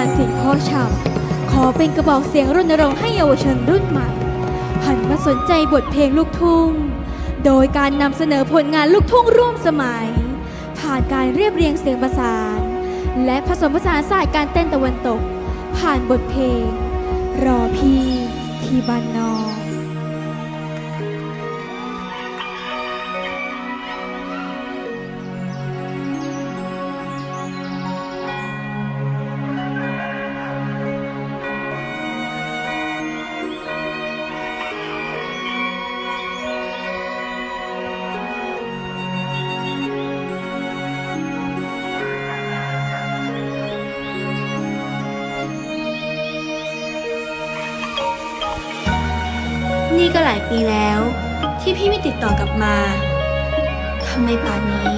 านเสียงพ่อชำขอเป็นกระบอกเสียงรณรงค์ให้เยาวชนรุ่นใหม่หันมาสนใจบทเพลงลูกทุ่ง โดยการนำเสนอผลงานลูกทุ่งร่วมสมัย ผ่านการเรียบเรียงเสียงประสาน และผสมผสานศาสตร์การเต้นตะวันตก ผ่านบทเพลง รอพี่ที่บ้านนอน นี่ก็หลายปีแล้ว ที่พี่ไม่ติดต่อกลับมาทำไมป่านนี้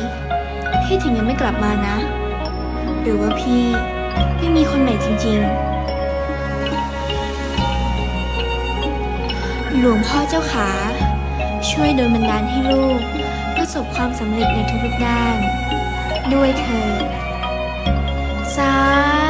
พี่ถึงยังไม่กลับมานะ หรือว่าพี่ไม่มีคนใหม่จริง ๆ หลวงพ่อเจ้าขา ช่วยโดนบันดาลให้ลูก ประสบความสำเร็จในทุกๆด้าน ด้วยเธอสา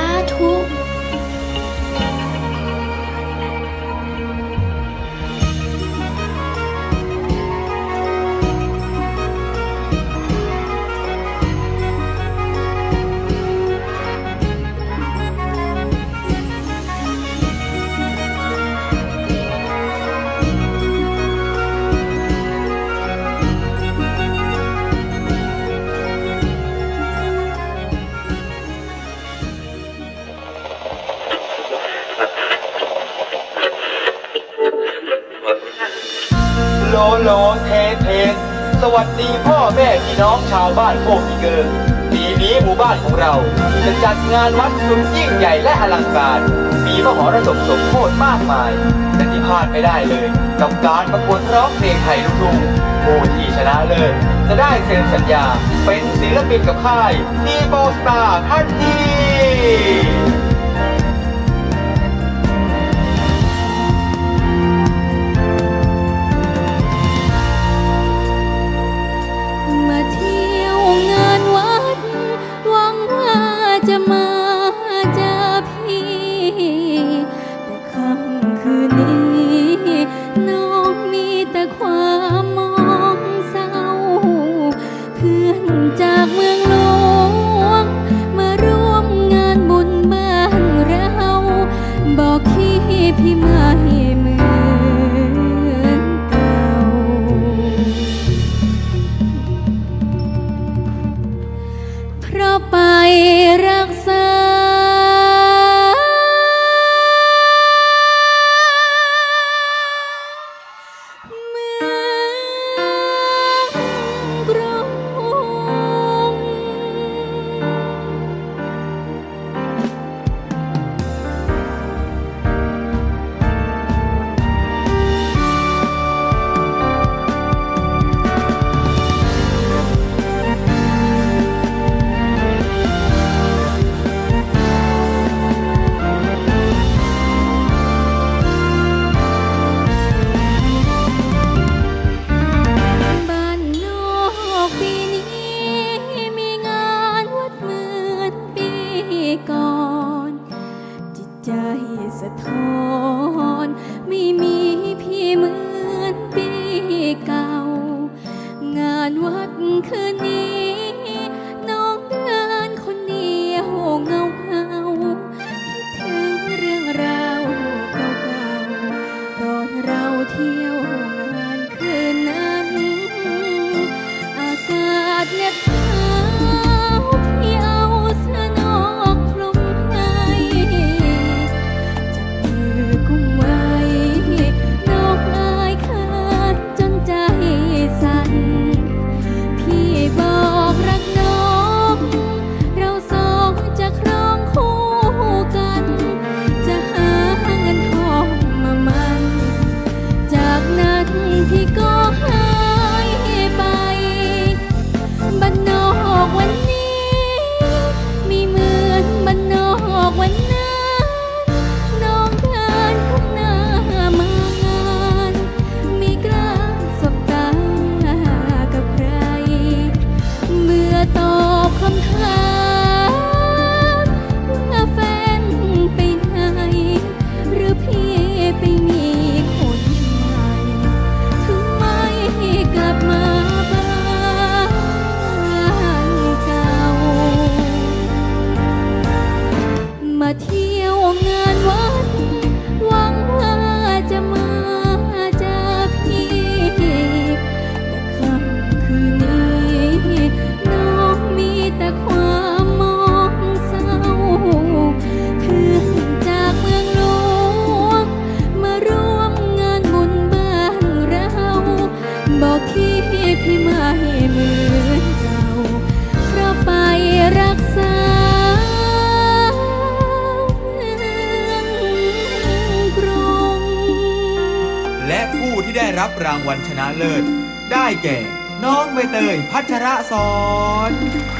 สวัสดีพ่อแม่พี่น้องชาวบ้านโคกอีเกิงปีนี้หมู่บ้านของเราจะจัดงานวัดสุดยิ่งใหญ่และอลังการ มีมหรสพสมโภชมากมายแต่ที่พลาดไม่ได้เลย กับการประกวดร้องเพลงไทยลูกทุ่งผู้ที่ชนะเลิศจะได้เซ็นสัญญาเป็นศิลปินกับค่ายดีโบสตาร์ทันที เพราะไปรักษา พี่ไม่เหมือนเก่าเพราะไปรักษาเมืองกรุง และผู้ที่ได้รับรางวัลชนะเลิศ ได้แก่ น้องใบเตยพัชระสอน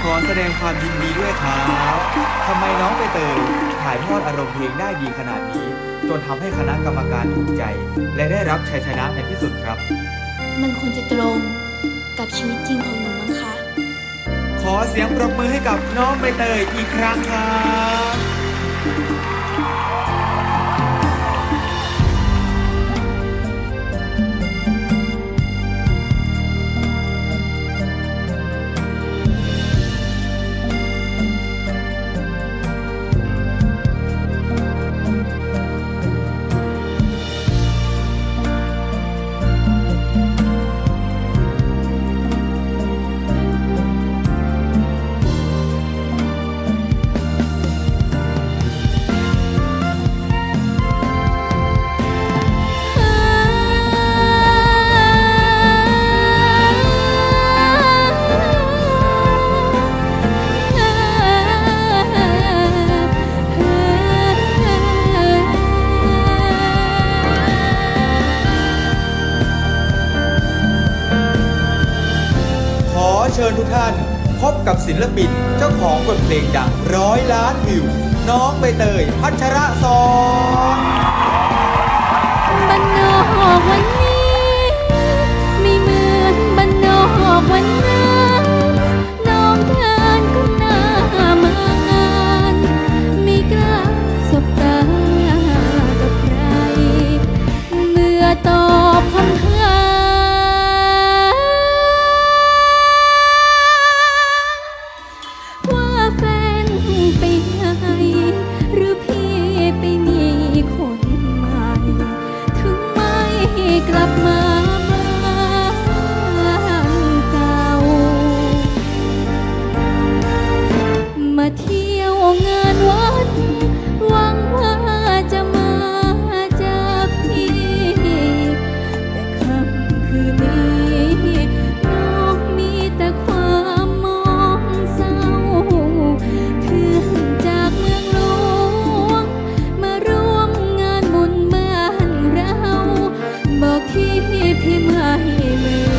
ขอแสดงความยินดีด้วยครับทำไมน้องใบเตยถ่ายทอดอารมณ์เพลงได้ดีขนาดนี้ จนทำให้คณะกรรมการถูกใจ และได้รับชัยชนะในที่สุดครับ มันควรจะตรง กับชีวิตจริงของหนูมั้งคะ ขอเสียงปรบมือให้กับน้องใบเตยอีกครั้งครับ เชิญทุกท่าน พบกับศิลปินเจ้าของบทเพลงดังร้อยล้านวิว น้องใบเตยพัชระสอนบันนอกวันนี้ ไม่เหมือนบันนอกวันนั้น อกที่พี่ไม่เมือ